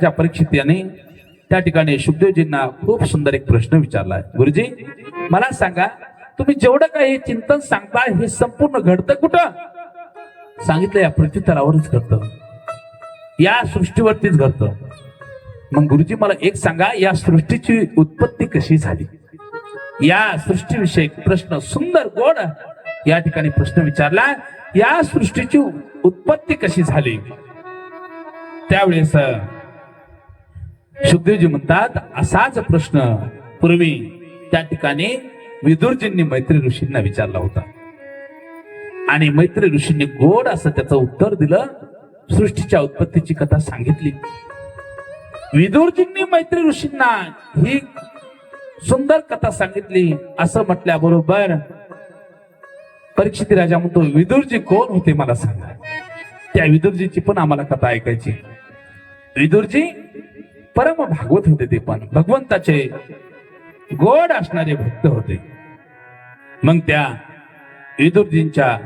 त्या परीक्षित त्या ठिकाणी सुखदेवजींना खूप सुंदर एक प्रश्न विचारलाय गुरुजी मला सांगा तुम्ही जेवढं काही चिंतन सांगता हे संपूर्ण घडतं कुठं? सांगितलं या पृथ्वीतलावरच घडतं. या सृष्टीवरतीच घडतं. मग गुरुजी मला एक सांगा या सृष्टीची उत्पत्ती कशी झाली? या सृष्टीविषयी प्रश्न सुंदर गोड या ठिकाणी प्रश्न विचारला या सृष्टीची उत्पत्ती कशी झाली? त्यावेळेस सुखदेवजी म्हणतात असाच प्रश्न पूर्वी त्या ठिकाणी विदुरजींनी मैत्री ऋषींना विचारला होता. आणि मैत्री ऋषींनी गोड असं त्याचं उत्तर दिलं सृष्टीच्या उत्पत्तीची कथा सांगितली. विदुरजींनी मैत्री ऋषींना ही सुंदर कथा सांगितली असं म्हटल्याबरोबर परीक्षित राजा म्हणतो विदुरजी कोण होते मला सांगा. त्या विदुरजीची पण आम्हाला कथा ऐकायची. विदुरजी परम भागवत होते ते पण. भगवंताचे गोड असणारे भक्त होते. मग त्या विदुरजींच्या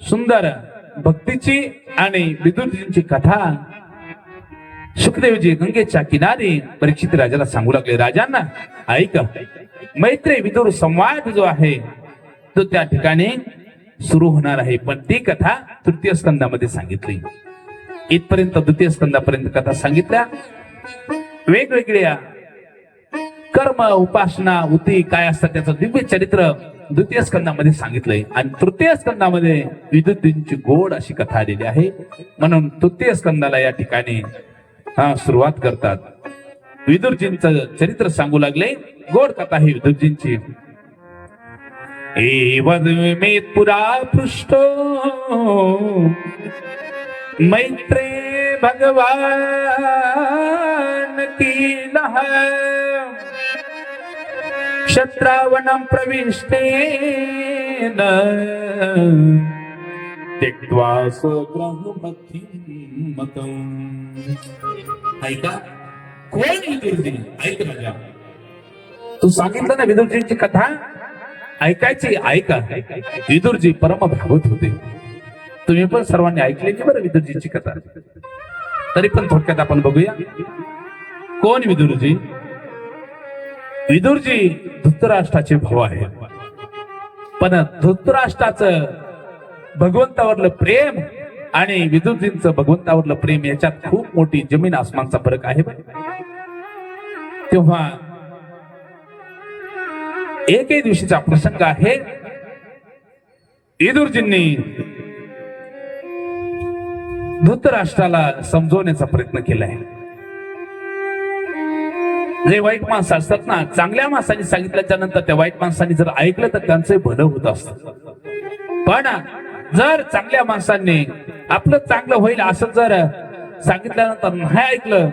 सुंदर भक्तीची आणि विदुरजींची कथा सुखदेवजी गंगेच्या किनारी परीक्षित राजाला सांगू लागले राजांना ऐक मैत्री विदुर संवाद जो आहे तो त्या ठिकाणी सुरू होणार आहे. पण ती कथा तृतीय स्कंदामध्ये सांगितली. इथपर्यंत द्वितीय स्कंदापर्यंत कथा सांगितल्या. वेगवेगळ्या कर्म उपासना उती काय असतात त्याचं दिव्य चरित्र द्वितीय स्कंदामध्ये सांगितलंय. आणि तृतीय स्कंदामध्ये विद्युतींची गोड अशी कथा आलेली आहे. म्हणून तृतीय स्कंदाला या ठिकाणी हा सुरुवात करतात. विदुरजींचं चरित्र सांगू लागले. गोड कथा ही विदुरजींची. पुरा पृष्ठ मैत्रे भगवान की लह। शत्रावनं प्रविष्टेन। त्यक्त्वा स्वग्रहमथिमतम् ऐका कोण विदुरजी ऐक राजा तू सांगितलं ना विदुरजींची कथा? ऐकायची ऐका। विदुरजी परम भागवत होते। तुम्ही पण सर्वांनी ऐकलेली बरं विदुरजींची कथा। तरी पण थोडक्यात आपण बघूया. कोण विदुरजी? विदुरजी धृतराष्ट्राचे भाऊ आहे पण धृतराष्ट्राच भगवंतावरलं प्रेम आणि विदुरजींचं भगवंतावरलं प्रेम याच्यात खूप मोठी जमीन आसमानचा फरक आहे तेव्हा एकही दिवशीचा प्रसंग आहे. विदुरजींनी धृतराष्ट्राला समजवण्याचा प्रयत्न केलाय. जे वाईट माणसं असतात ना चांगल्या माणसांनी सांगितल्याच्या नंतर त्या वाईट माणसांनी जर ऐकलं तर त्यांचं भलं होत असत. पण जर चांगल्या माणसांनी आपलं चांगलं होईल असं जर सांगितल्यानंतर नाही ऐकलं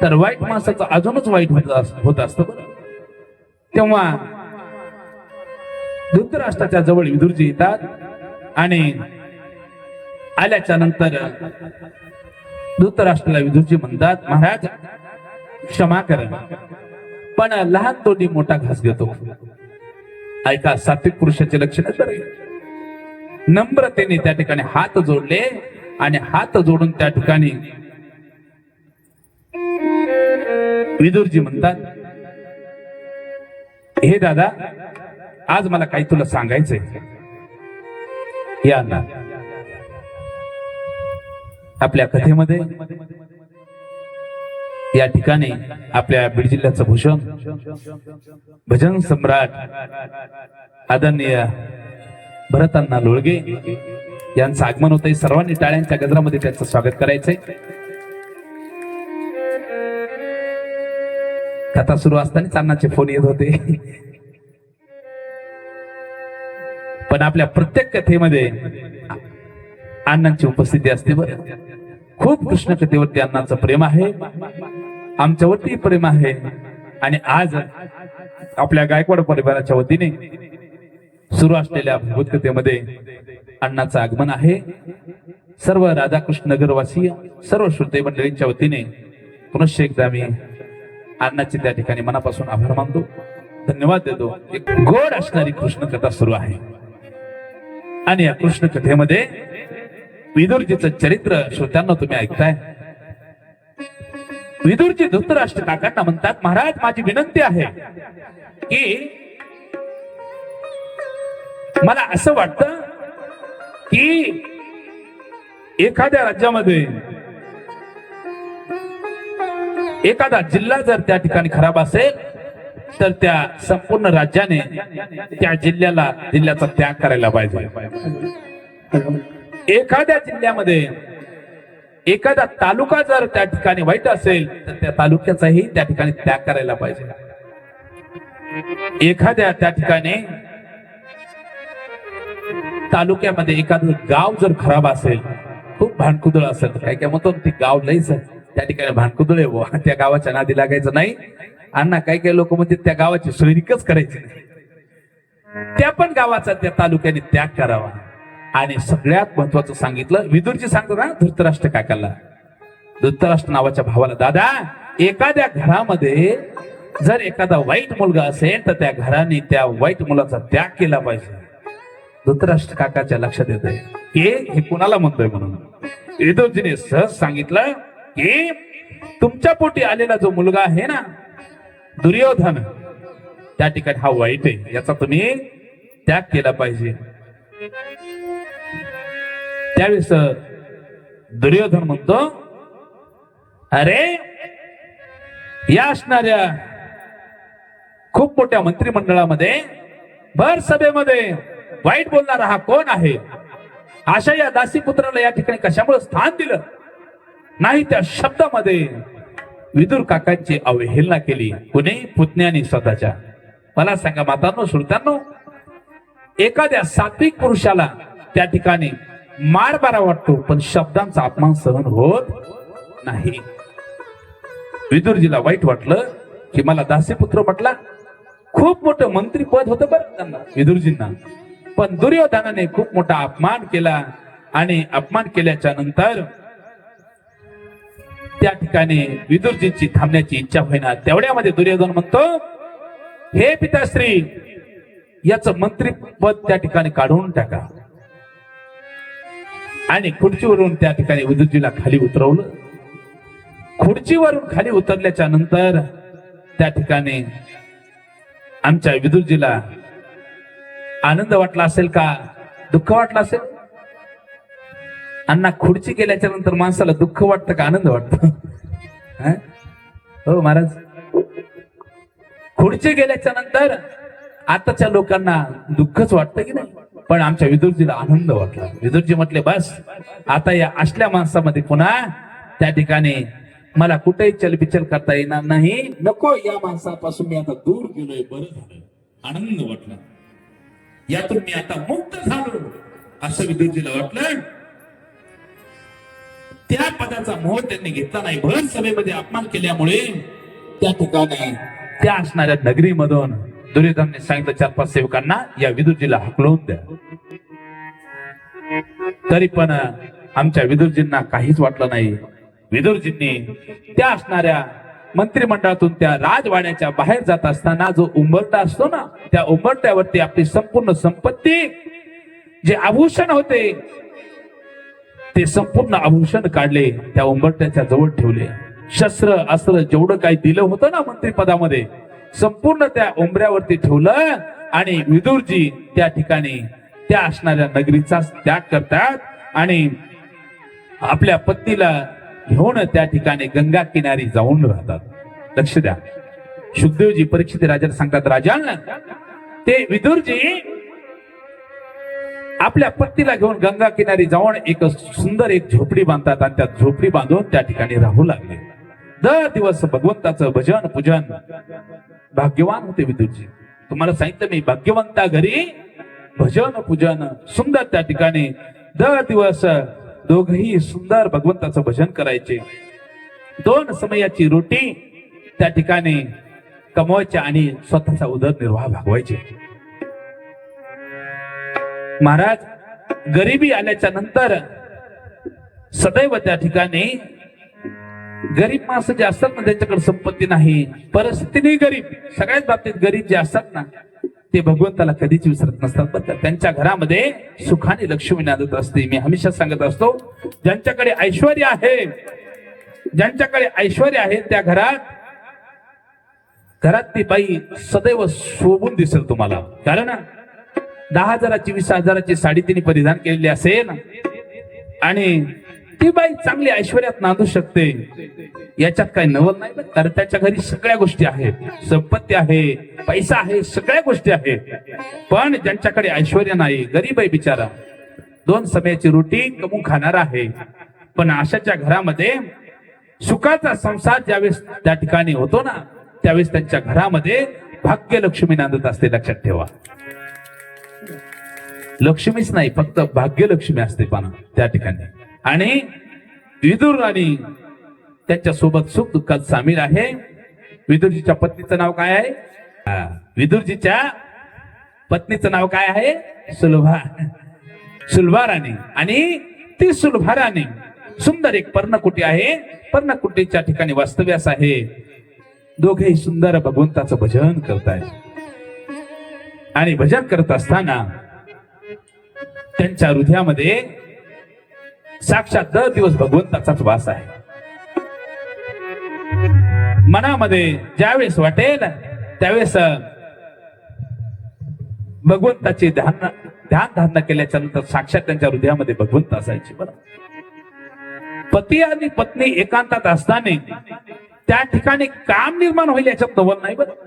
तर वाईट माणसाचं अजूनच वाईट होत असत होत तेव्हा धृतराष्ट्राच्या जवळ विदुरजी येतात आणि आल्याच्यानंतर धृतराष्ट्राला विदुरजी म्हणतात महाराज क्षमा करा. पण लहान तोंडी मोठा घास घेतो. ऐका सात्विक पुरुषाचे लक्षण बरे. नम्रतेने त्या ठिकाणी हात जोडले आणि हात जोडून त्या ठिकाणी विदुरजी म्हणतात हे दादा आज मला काही तुला सांगायचंय. या ना. आपल्या कथेमध्ये या ठिकाणी आपल्या बीड जिल्ह्याचं भूषण भजन सम्राट आदरणीय भरतांना लोळगे यांचं आगमन होतंय. सर्वांनी टाळ्यांच्या गजरामध्ये त्यांचं स्वागत करायचंय. कथा सुरू असताना अन्नाचे फोन येत होते. पण आपल्या प्रत्येक कथेमध्ये अण्णांची उपस्थिती असते बरं. खूप कृष्ण कथेवरती अण्णांचं प्रेम आहे. आमच्यावरती प्रेम आहे. आणि आज आपल्या गायकवाड परिवाराच्या वतीने सुरू असलेल्या भगवत कथेमध्ये अण्णाचं आगमन आहे. सर्व राधाकृष्ण नगरवासीय सर्व श्रोते मंडळींच्या वतीने पुनश्च एकदा मी अण्णाचे त्या ठिकाणी मनापासून आभार मानतो. धन्यवाद देतो. एक गोड असणारी कृष्ण कथा सुरू आहे. आणि या कृष्ण कथेमध्ये विदुरजीचं चरित्र श्रोत्यांना तुम्ही ऐकताय? विदुरजी धृतराष्ट्र काकांना म्हणतात महाराज माझी विनंती आहे की मला असं वाटतं की एखाद्या राज्यामध्ये एखादा जिल्हा जर त्या ठिकाणी खराब असेल तर त्या संपूर्ण राज्याने त्या जिल्ह्याला जिल्ह्याचा त्याग करायला पाहिजे. एखाद्या जिल्ह्यामध्ये एखादा तालुका जर त्या ठिकाणी वाईट असेल तर त्या तालुक्याचाही त्या ठिकाणी त्याग करायला पाहिजे. एखाद्या त्या ठिकाणी तालुक्यामध्ये एखादं गाव जर खराब असेल खूप भांडकुदळ असेल तर काय काय म्हणतो ते गाव लईच त्या ठिकाणी भांडकुदळ आहे त्या गावाच्या नादी लागायचं नाही. अण्णा काही काही लोक म्हणजे त्या गावाची सैनिकच करायची नाही. त्या पण गावाचा त्या तालुक्याने त्याग करावा. आणि सगळ्यात महत्वाचं सांगितलं विदुरजी सांगतो ना धृतराष्ट्र काकाला धृतराष्ट्र नावाच्या भावाला दादा एखाद्या घरामध्ये जर एखादा वाईट मुलगा असेल तर त्या घराने त्या वाईट मुलाचा त्याग केला पाहिजे. धृतराष्ट्र काकाच्या लक्षात येत आहे की हे कुणाला म्हणतोय म्हणून? विदुरजीने सहज सांगितलं की तुमच्या पोटी आलेला जो मुलगा आहे ना दुर्योधन त्या ठिकाणी हा वाईट आहे याचा तुम्ही त्याग केला पाहिजे. त्यावेळेस दुर्योधन म्हणतो अरे या असणाऱ्या खूप मोठ्या मंत्रिमंडळामध्ये भर सभेमध्ये वाईट बोलणारा हा कोण आहे? अशा या दासीपुत्राला या ठिकाणी कशामुळे स्थान दिलं? नाही त्या शब्दामध्ये विदुर काकांची अवहेलना केली कुणी पुतण्याने स्वतःच्या. मला सांगा मातांनो श्रोत्यांनो एखाद्या सात्विक पुरुषाला त्या ठिकाणी मार बारा वाटतो पण शब्दांचा अपमान सहन होत नाही. विदुरजीला वाईट वाटलं की मला दासीपुत्र म्हटला खूप मोठं मंत्रीपद होतं बरं त्यांना विदुरजींना. पण दुर्योधनाने खूप मोठा अपमान केला आणि अपमान केल्याच्यानंतर त्या ठिकाणी विदुरजींची थांबण्याची इच्छा होईना तेवढ्यामध्ये दुर्योधन म्हणतो हे पिताश्री याचं मंत्रीपद त्या ठिकाणी काढून टाका. आणि खुर्चीवरून त्या ठिकाणी विदुरजीला खाली उतरवलं. खुर्चीवरून खाली उतरल्याच्या नंतर त्या ठिकाणी आमच्या विदुजीला आनंद वाटला असेल का? दुःख वाटलं असेल? अण्णा खुर्ची गेल्याच्यानंतर माणसाला दुःख वाटतं का? आनंद वाटतो. हो महाराज. खुर्ची गेल्याच्यानंतर आताच्या लोकांना दुःखच वाटतं की नाही? पण आमच्या विदुरजीला आनंद वाटला. विदुरजी म्हटले बस आता या असल्या माणसामध्ये पुन्हा त्या ठिकाणी मला कुठेही चलबिचल करता येणार नाही. नको या माणसापासून मी आता दूर गेलोय बरं झालं. आनंद वाटला. यातून मी आता मुक्त झालो. असं विदुरजीला वाटलं. त्या पदाचा मोह त्यांनी घेतला नाही. भर सभेमध्ये अपमान केल्यामुळे त्या ठिकाणी त्या असणाऱ्या नगरीमधून दुर्योधनने सांगितलं चार पाच सेवकांना या विदुरजीला हकलवून द्या. तरी पण आमच्या विदुरजींना काहीच वाटलं नाही. विदुरजींनी त्या असणाऱ्या मंत्रिमंडळातून त्या राजवाड्याच्या बाहेर जात असताना जो उंबरटा असतो ना त्या उंबरट्यावरती आपली संपूर्ण संपत्ती जे आभूषण होते ते संपूर्ण आभूषण काढले त्या उंबरट्याच्या जवळ ठेवले. शस्त्र अस्त्र जेवढं काही दिलं होतं ना मंत्रिपदामध्ये संपूर्ण त्या उंबऱ्यावरती ठेवलं आणि विदुरजी त्या ठिकाणी त्या असणाऱ्या नगरीचा त्याग करतात आणि आपल्या पत्नीला घेऊन त्या ठिकाणी गंगा किनारी जाऊन राहतात. लक्ष द्या. सुखदेवजी परीक्षित राजाला सांगतात राजा ते विदुरजी आपल्या पत्नीला घेऊन गंगा किनारी जाऊन एक सुंदर एक झोपडी बांधतात आणि त्या झोपडी बांधून त्या ठिकाणी राहू लागले. दर दिवस भगवंताचं भजन पूजन भाग्यवान होते विदुरजी. तुम्हाला सांगितलं मी भाग्यवंता घरी भजन पूजन सुंदर त्या ठिकाणी. दर दिवस दोघही सुंदर भगवंताचं भजन करायचे. दोन समयाची रोटी त्या ठिकाणी कमवायच्या आणि स्वतःचा उदरनिर्वाह भागवायचे. महाराज गरिबी आल्याच्यानंतर सदैव त्या ठिकाणी गरीब माणसं जे असतात ना त्यांच्याकडे संपत्ती नाही परिस्थिती गरीब सगळ्याच बाबतीत गरीब जे असतात ना ते भगवंताला कधीच विसरत नसतात. बरं त्यांच्या घरामध्ये सुखाने लक्ष्मी नांदत असते. मी हमेशा सांगत असतो ज्यांच्याकडे ऐश्वर आहे ज्यांच्याकडे ऐश्वर आहे त्या घरात घरात ती बाई सदैव शोभून दिसेल तुम्हाला. कारण दहा हजाराची वीस हजाराची साडी तिने परिधान केलेली असेल आणि ती बाई चांगली ऐश्वर्यात नांदू शकते. याच्यात काही नवल नाही तर कारण त्याच्या घरी सगळ्या गोष्टी आहेत. संपत्ती आहे पैसा आहे सगळ्या गोष्टी आहेत. पण ज्यांच्याकडे ऐश्वर्य नाही गरीब आहे बिचारा. दोन समयाची रोटी कमू खाणार आहे. पण अशाच्या घरामध्ये सुखाचा संसार ज्यावेळेस त्या ठिकाणी होतो ना त्यावेळेस त्यांच्या घरामध्ये भाग्यलक्ष्मी नांदत असते लक्षात ठेवा. लक्ष्मीच नाही फक्त भाग्यलक्ष्मी असते पाना त्या ठिकाणी. आणि विदुर आणि त्यांच्यासोबत सुख दुःखात सामील आहे. विदुरजीच्या पत्नीचं नाव काय आहे? हा, विदुरजीच्या पत्नीचं नाव काय आहे? सुलभा. सुलभा राणी. आणि ती सुलभा राणी. सुंदर एक पर्णकुटी आहे. पर्णकुटीच्या ठिकाणी वास्तव्यास आहे. दोघेही सुंदर भगवंताचं भजन करतायत. आणि भजन करत असताना त्यांच्या हृदयामध्ये साक्षात दर दिवस भगवंताचाच वास आहे. मनामध्ये ज्यावेळेस वाटेल त्यावेळेस भगवंताची ध्यान ध्यान धारणा केल्याच्यानंतर साक्षात त्यांच्या हृदयामध्ये भगवंत असायचे. बरं. पती आणि पत्नी एकांतात असताना त्या ठिकाणी काम निर्माण होईल याच्यात नवल नाही बरं.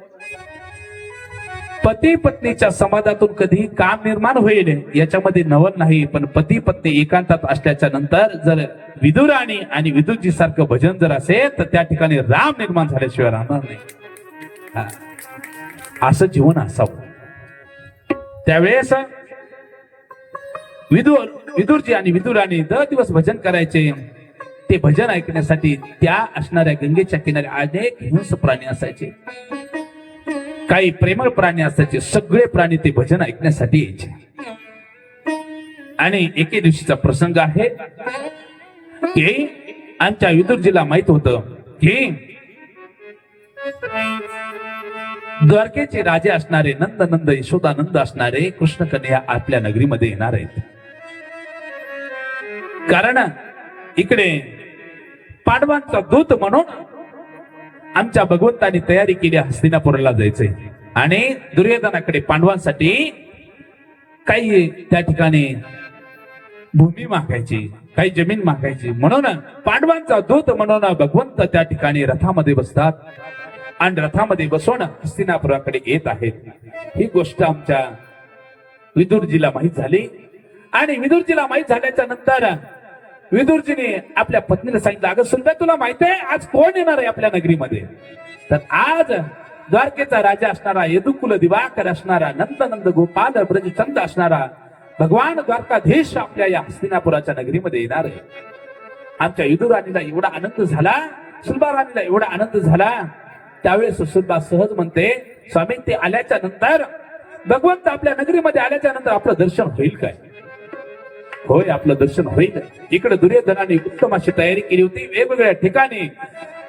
पती पत्नीच्या समाजातून कधी काम निर्माण होईल याच्यामध्ये नवल नाही पण पती पत्नी एकांतात असल्याच्या नंतर जर विदुराणी आणि विदुरजी सारखं भजन जर असेल तर त्या ठिकाणी राम निर्माण झाल्याशिवाय राहणार नाही. असं जीवन असावं. त्यावेळेस विदुर विदुरजी आणि विदुराणी दर दिवस भजन करायचे. ते भजन ऐकण्यासाठी त्या असणाऱ्या गंगेच्या किनारी अनेक हिंस प्राणी असायचे. काही प्रेमळ प्राणी असायचे सगळे प्राणी ते भजन ऐकण्यासाठी यायचे. आणि एके दिवशीचा प्रसंग आहे की आमच्या विदुरजीला माहीत होत की द्वारकेचे राजे असणारे नंद नंद यशोदानंद असणारे कृष्ण कन्या आपल्या नगरीमध्ये येणार आहेत. कारण इकडे पांडवांचा दूत म्हणून आमच्या भगवंतानी तयारी केली हस्तिनापुराला जायचंय. आणि दुर्योधनाकडे पांडवांसाठी काही त्या ठिकाणी भूमी मागायची काही जमीन मागायची. म्हणून पांडवांचा दूत म्हणून भगवंत त्या ठिकाणी रथामध्ये बसतात आणि रथामध्ये बसून हस्तिनापुराकडे येत आहेत. ही गोष्ट आमच्या विदुरजीला माहीत झाली. आणि विदुरजीला माहीत झाल्याच्यानंतर विदुरजीने आपल्या पत्नीला सांगितलं अगं सुंदर तुला माहीत आहे आज कोण येणार आहे आपल्या नगरीमध्ये? तर आज द्वारकेचा राजा असणारा यदुकुल दिवाकर असणारा नंदनंद गोपाल ब्रजचंद असणारा भगवान द्वारकाधीश आपल्या या हस्तिनापुराच्या नगरीमध्ये येणार आहे. आमच्या युदुराणीला एवढा आनंद झाला सुलभा राणीला एवढा आनंद झाला त्यावेळेस सुलभा सहज म्हणते स्वामी ते आल्याच्यानंतर भगवंत आपल्या नगरीमध्ये आल्याच्यानंतर आपलं दर्शन होईल काय? होय आपलं दर्शन होईल. इकडे दुर्योधनाने उत्तम अशी तयारी केली होती. वेगवेगळ्या ठिकाणी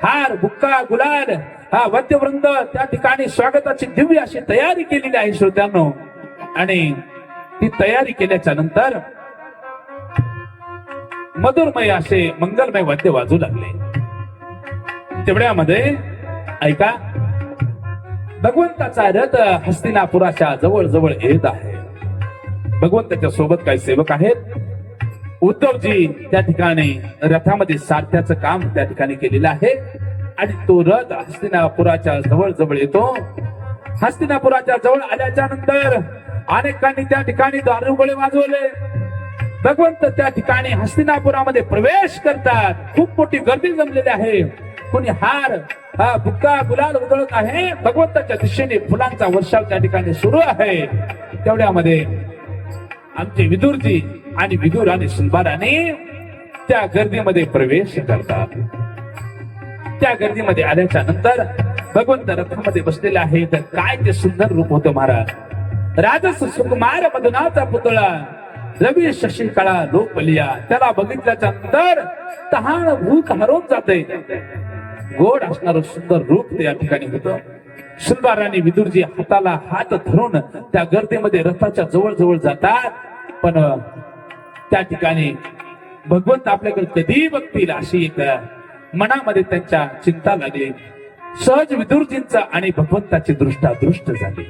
हार बुक्का गुलाल हा वाद्यवृंद त्या ठिकाणी स्वागताची दिव्य अशी तयारी केलेली आहे श्रोत्यांनो. आणि ती तयारी केल्याच्यानंतर मधुरमय असे मंगलमय वाद्य वाजू लागले. तेवढ्यामध्ये ऐका भगवंताचा रथ हस्तिनापुराच्या जवळ जवळ येत आहे. भगवंताच्या सोबत काही सेवक आहेत. उद्धवजी त्या ठिकाणी रथामध्ये सारथ्याचं काम त्या ठिकाणी केलेलं आहे. आणि तो रथ हस्तिनापुराच्या जवळ जवळ येतो. हस्तिनापुराच्या जवळ आल्याच्यानंतर अनेकांनी त्या ठिकाणी दारुगोळे वाजवले. भगवंत त्या ठिकाणी हस्तिनापुरामध्ये प्रवेश करतात. खूप मोठी गर्दी जमलेली आहे. कोणी हार हा बुक्का गुलाल उधळत आहे. भगवंताच्या दिशेने फुलांचा वर्षाव त्या ठिकाणी सुरू आहे. तेवढ्यामध्ये आमचे विदुरजी आणि विदुर आणि सुंबाराने त्या गर्दीमध्ये प्रवेश करतात. त्या गर्दीमध्ये आल्याच्यानंतर भगवंत रथामध्ये बसलेले आहे. तर काय ते सुंदर रूप होतं महाराज? राजस सुकुमार मदनाचा पुतळा रवी शशिकळा लोकलिया त्याला बघितल्याच्या नंतर तहान भूक हरवून जाते. गोड असणार सुंदर रूप ते या ठिकाणी होतं. सुंदराने विदुरजी हाताला हात धरून त्या गर्दीमध्ये रथाच्या जवळ जवळ जातात. पण त्या ठिकाणी भगवंत आपल्याकडे कधी बघतील अशी एक मनामध्ये त्यांच्या चिंता लागली सहज विदुरजींचा आणि भगवंताची दृष्टा दृष्ट झाली.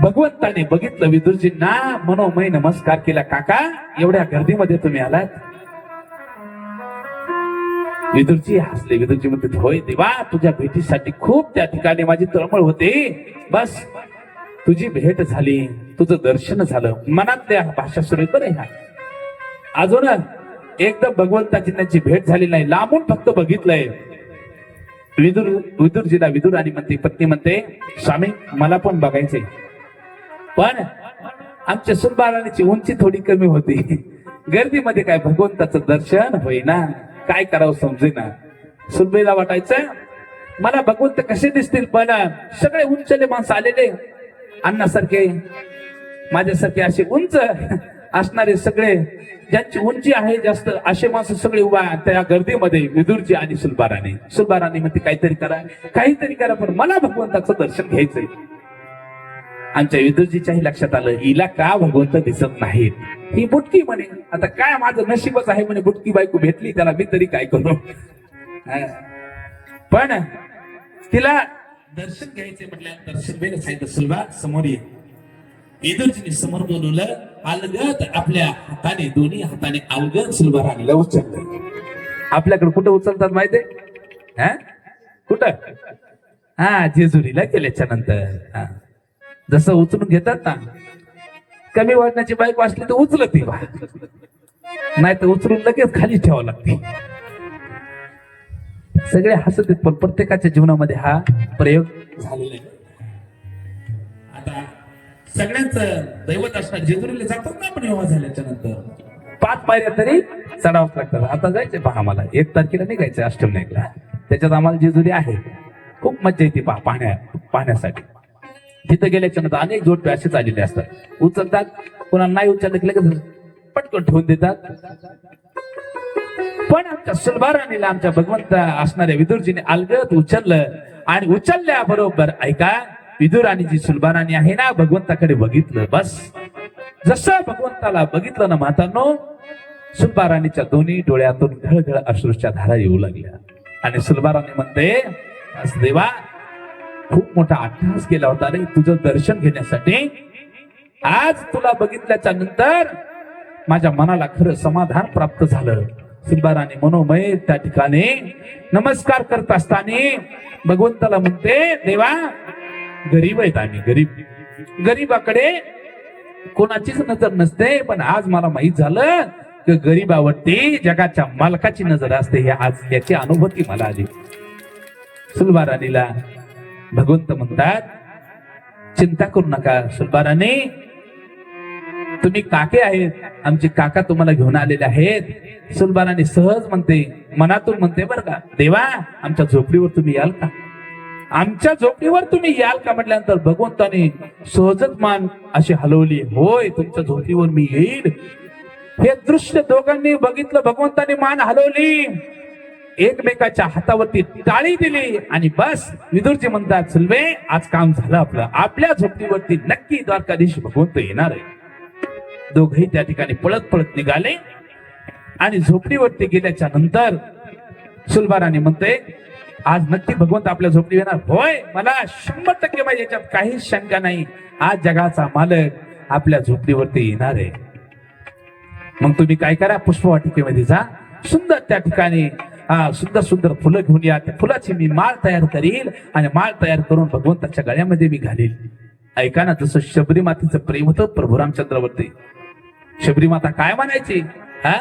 भगवंताने बघितलं विदुरजींना मनोमय नमस्कार केला काका. एवढ्या गर्दीमध्ये तुम्ही आलात. विदुरची हसले. विदुरची म्हणते होय देवा तुझ्या भेटीसाठी खूप त्या ठिकाणी माझी तळमळ होते. बस तुझी भेट झाली. तुझं दर्शन झालं. मनातल्या भाषा सुरू आहे. ह्या अजून एकदम भगवंताची त्यांची भेट झाली नाही. लांबून फक्त बघितलंय. विदुर विदुरजीला विदुर आणि म्हणते पत्नी म्हणते स्वामी मला पण बघायचे पण आमच्या सुनबाराणीची उंची थोडी कमी होती. गर्दीमध्ये काय भगवंताचं दर्शन होईना. काय करावं समजेना. सुनबेला वाटायचं मला भगवंत कसे दिसतील पण सगळे उंचले माणसं आलेले. अन्नासारखे माझ्यासारखे असे उंच असणारे सगळे ज्यांची उंची आहे जास्त असे माणसं सगळे उभा त्या गर्दीमध्ये विदुरजी आणि सुलबाराने सुलबाराने म्हणते काहीतरी करा काहीतरी करा पण मला भगवंताचं दर्शन घ्यायचंय. आमच्या विदुरजीच्याही लक्षात आलं हिला का भगवंत दिसत नाहीत? ही बुटकी म्हणे. आता काय माझं नशीबच आहे म्हणे बुटकी बायको भेटली त्याला मी तरी काय करू? पण तिला दर्शन घ्यायचे म्हटल्यानंतर सुलभेने सांगितलं सुलभा समोर ये. विदुरजीने समोर बोलवलं अलगत आपल्या हाताने दोन्ही हाताने अलगत सुलभा राणीला उचललं आपल्याकडे कुठं उचलतात माहितीये? हा? कुठं? हा जेजुरीला गेल्याच्यानंतर हा. जसं उचलून घेतात ना कमी वजनाची बाईक वाचली तर उचलत बा. नाही तर उचलून लगेच खाली ठेवावं लागते. सगळे हसत आहेत पण प्रत्येकाच्या जीवनामध्ये हा प्रयोग झालेला आहे. आता सगळ्यांच दैवत असणार जेजुरीला जातात ना आपण योगा झाल्याच्यानंतर. पाच पायऱ्या तरी चढावच लागतात. आता जायचंय पहा आम्हाला. एक तारखेला निघायचं अष्टमनेकला त्याच्यात आम्हाला जेजुरी आहे. खूप मज्जा येते पहा पाहण्या पाहण्यासाठी. तिथं गेल्याच्यानंतर अनेक जोडपे असेच आलेले असतात. उचलतात कोणाला नाही उचललं की लगेच पटकन ठेवून देतात. पण आमच्या सुलभाराणीला आमच्या भगवंत असणाऱ्या विदुरजीने अलगत उचललं आणि उचलल्या बरोबर ऐका विदुर आणि जी सुलभाराणी आहे ना भगवंताकडे बघितलं बस. जसं भगवंताला बघितलं ना मातानो सुलभाराणीच्या दोन्ही डोळ्यातून घळघळ अश्रूच्या धारा येऊ लागल्या. आणि सुलभाराणी म्हणते देवा खूप मोठा अट्टहास केला होता रे तुझं दर्शन घेण्यासाठी. आज तुला बघितल्याच्या नंतर माझ्या मनाला खरं समाधान प्राप्त झालं. सुलभाराने मनोमय त्या ठिकाणी नमस्कार करत असताना भगवंताला म्हणते देवा गरीब आहेत आम्ही गरीब. गरीबाकडे कोणाचीच नजर नसते पण आज मला माहीत झालं की गरीबावरती जगाच्या मालकाची नजर असते हे आज याची अनुभूती मला आली. सुलभाराणीला भगवंत म्हणतात चिंता करू नका सुलबाराने तुम्ही काके आहेत आमचे काका तुम्हाला घेऊन आलेले आहेत सुलबाराने सहज म्हणते मनातून म्हणते बर का देवा आमच्या झोपडीवर तुम्ही याल का आमच्या झोपडीवर तुम्ही याल का म्हटल्यानंतर भगवंताने सहजच मान अशी हलवली होय तुमच्या झोपडीवर मी येईल हे दृश्य दोघांनी बघितलं भगवंताने मान हलवली एकमेकाच्या हातावरती टाळी दिली आणि बस विदुरजी म्हणतात सुलवे आज काम झालं आपलं. आपल्या झोपडीवरती नक्की द्वारकाधीश भगवंत येणार आहे. दोघही त्या ठिकाणी पळत पळत निघाले. आणि झोपडीवरती गेल्याच्यानंतर सुलभाराने म्हणते आज नक्की भगवंत आपल्या झोपडी येणार. होय मला शंभर टक्के माझ्या याच्यात काहीच शंका नाही. आज जगाचा मालक आपल्या झोपडीवरती येणार आहे. मग तुम्ही काय करा? पुष्पवाटिकेमध्ये जा. सुंदर त्या ठिकाणी हा सुंदर सुंदर फुलं घेऊन या. त्या फुलाची मी माळ तयार करील आणि माळ तयार करून भगवंताच्या गळ्यामध्ये मी घालील. ऐका ना जसं शबरी मातेचं प्रेम होतं प्रभू रामचंद्रवरती. शबरी माता काय म्हणायची? हा?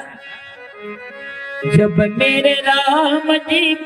जब मेरे राम जी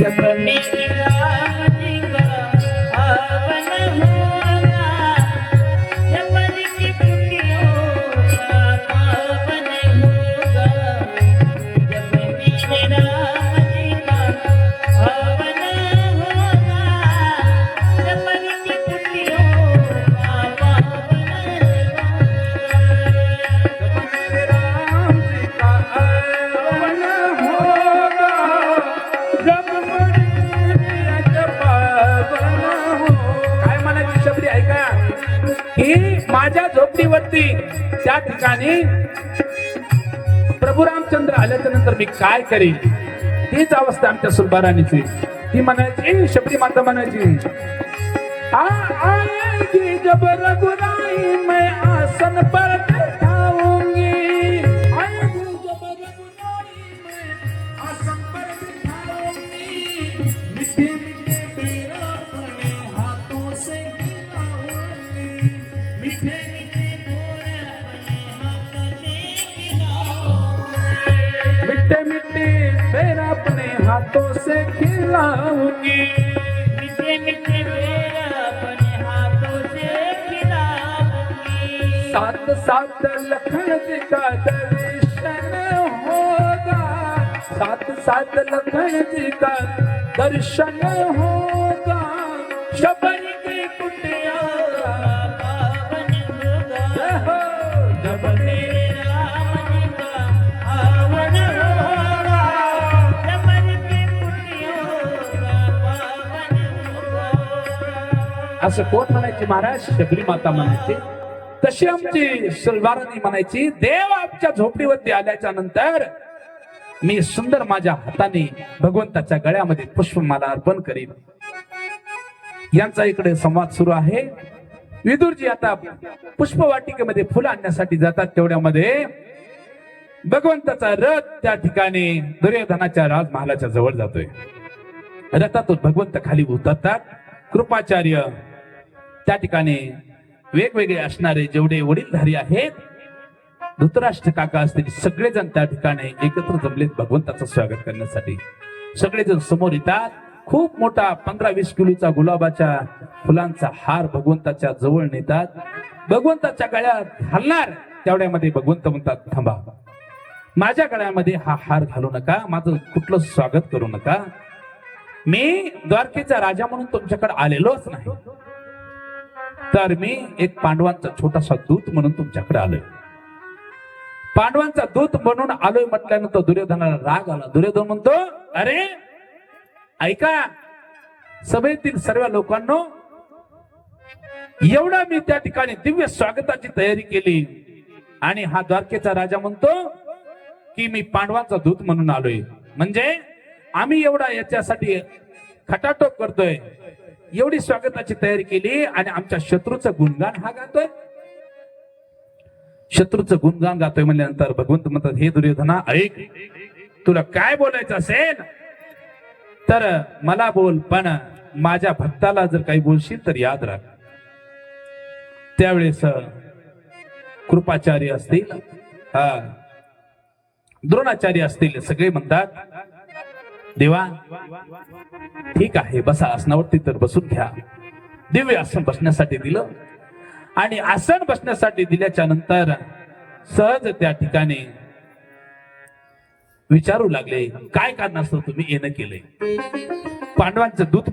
जब मेरे ठिकाणी प्रभू रामचंद्र आल्याच्यानंतर मी काय करेन? तीच अवस्था आमच्या सुलभाराणीची ती म्हणायची शबरी माता म्हणायची आ जब रघुराई मैं आसन पर से खिलाऊंगी। मिठे मिठे मेरा अपने हाथों से खिलाऊंगी। सात सात लखन जी का दर्शन होगा। सात सात लखन जी का दर्शन होगा। शबरी असं कोण म्हणायचे महाराज? शबरी माता म्हणायची. तशी आमची सलवारानी म्हणायची देव आमच्या झोपडीवरती आल्याच्यानंतर मी सुंदर माझ्या हाताने भगवंताच्या गळ्यामध्ये पुष्पमाला अर्पण करीन. यांचा इकडे संवाद सुरू आहे. विदुरजी आता पुष्पवाटिकेमध्ये फुलं आणण्यासाठी जातात तेवढ्यामध्ये. भगवंताचा रथ त्या ठिकाणी दुर्योधनाच्या राजमहालाच्या जवळ जातोय. रथातून भगवंत खाली उतरतात. कृपाचार्य त्या ठिकाणी वेगवेगळे असणारे जेवढे वडीलधारी आहेत धृतराष्ट्र काका असतील सगळेजण त्या ठिकाणी एकत्र जमलेत भगवंताचं स्वागत करण्यासाठी. सगळेजण समोर येतात. खूप मोठा पंधरा वीस किलोचा गुलाबाच्या फुलांचा हार भगवंताच्या जवळ नेतात. भगवंताच्या गळ्यात घालणार तेवढ्यामध्ये भगवंत म्हणतात थांबा माझ्या गळ्यामध्ये हा हार घालू नका माझं कुठलं स्वागत करू नका. मी द्वारकेचा राजा म्हणून तुमच्याकडे आलेलोच नाही. तर मी एक पांडवांचा छोटासा दूत म्हणून तुमच्याकडे आलोय. पांडवांचा दूत म्हणून आलोय म्हटल्यानंतर दुर्योधनाला राग आला. दुर्योधन म्हणतो अरे ऐका सभेतील सर्व लोकांनो एवढा मी त्या ठिकाणी दिव्य स्वागताची तयारी केली. आणि हा द्वारकेचा राजा म्हणतो की मी पांडवांचा दूत म्हणून आलोय. म्हणजे आम्ही एवढा याच्यासाठी खटाटोप करतोय. एवढी स्वागताची तयारी केली आणि आमच्या शत्रूचं गुणगान हा गातोय. शत्रूचं गुणगान गातोय म्हणल्यानंतर भगवंत म्हणतात हे दुर्योधना ऐक तुला काय बोलायचं असेल? तर मला बोल पण माझ्या भक्ताला जर काही बोलशील तर याद राख. त्यावेळेस कृपाचार्य असतील हा द्रोणाचार्य असतील सगळे म्हणतात देवा ठीक आहे बसा आसनावरती तर बसून घ्या. दिव्य आसन बसण्यासाठी दिलं. आणि आसन बसण्यासाठी दिल्याच्या नंतर सहज त्या ठिकाणी विचारू लागले काय कारणास्तव तुम्ही येणं केलंय? पांडवांचं दूध